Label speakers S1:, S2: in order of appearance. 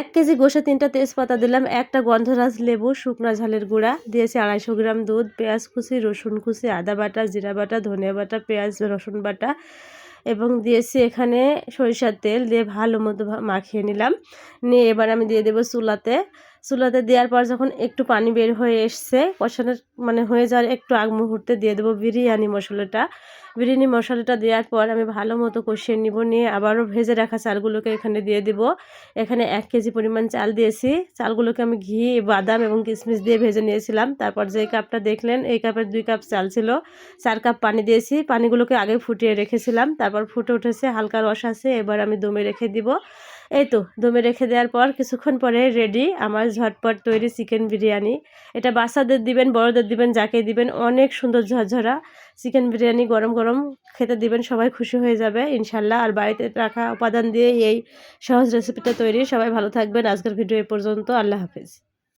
S1: এক কেজি গোষে তিনটা তেজপাতা দিলাম, একটা গন্ধরাজ লেবু, শুকনো ঝালের গুঁড়া, দিয়েছি আড়াইশো গ্রাম দুধ, পেঁয়াজ কুচি, রসুন কুচি, আদা বাটা, জিরা বাটা, ধনিয়া বাটা, পেঁয়াজ, রসুন বাটা এবং দিয়েছি এখানে সরিষার তেল দিয়ে ভালো মতো মাখিয়ে নিলাম। নিয়ে এবার আমি দিয়ে দেবো চুলাতে চুলাতে দেওয়ার পর যখন একটু পানি বের হয়ে এসছে কষানোর মানে হয়ে যাওয়ার একটু আগ মুহূর্তে দিয়ে দেবো বিরিয়ানি মশলাটা। বিরিয়ানি মশলাটা দেওয়ার পর আমি ভালো মতো কষিয়ে নিব, নিয়ে আবারও ভেজে রাখা চালগুলোকে এখানে দিয়ে দিব। এখানে এক কেজি পরিমাণ চাল দিয়েছি। চালগুলোকে আমি ঘি, বাদাম এবং কিশমিশ দিয়ে ভেজে নিয়েছিলাম। তারপর যে কাপটা দেখলেন, এই কাপের দুই কাপ চাল ছিল। চার কাপ পানি দিয়েছি। পানিগুলোকে আগে ফুটিয়ে রেখেছিলাম। তারপর ফুটে উঠেছে, হালকা রস আছে, এবার আমি দমে রেখে দিব। এই তো, দমে রেখে দেওয়ার পর কিছুক্ষণ পরে রেডি আমার ঝটপট তৈরি চিকেন বিরিয়ানি। এটা বাচ্চাদের দিবেন, বড়দের দিবেন যাকে দিবেন, অনেক সুন্দর ঝরঝরা চিকেন বিরিয়ানি, গরম গরম খেতে দিবেন, সবাই খুশি হয়ে যাবে, ইনশাল্লাহ। আর বাড়িতে রাখা উপাদান দিয়ে এই সহজ রেসিপিটা তৈরি। সবাই ভালো থাকবেন। আজকের ভিডিও এ পর্যন্ত, আল্লাহ হাফেজ।